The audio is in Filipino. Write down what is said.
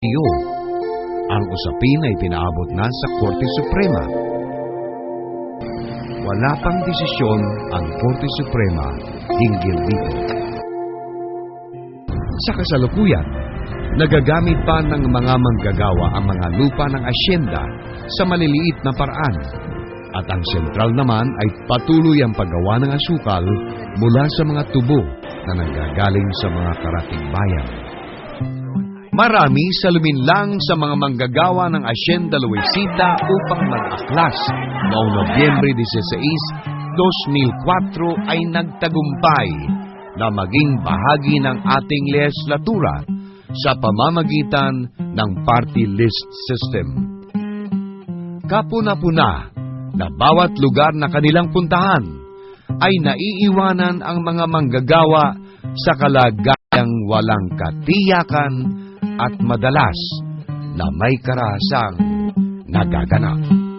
iyo. Ang usapin ay pinaabot na sa Korte Suprema. Wala pang desisyon ang Korte Suprema hinggil dito. Sa kasalukuyan, nagagamit pa ng mga manggagawa ang mga lupa ng asyenda sa maliliit na paraan. At ang sentral naman ay patuloy ang paggawa ng asukal mula sa mga tubo na nanggagaling sa mga karating bayan. Marami sa luminlang sa mga manggagawa ng Asyenda Luisita upang mag-aklas. Noong Nobyembre 16, 2004 ay nagtagumpay na maging bahagi ng ating legislatura sa pamamagitan ng party list system. Kapuna-puna na bawat lugar na kanilang puntahan ay naiiwanan ang mga manggagawa sa kalagayang walang katiyakan at madalas na may karasang nagaganap.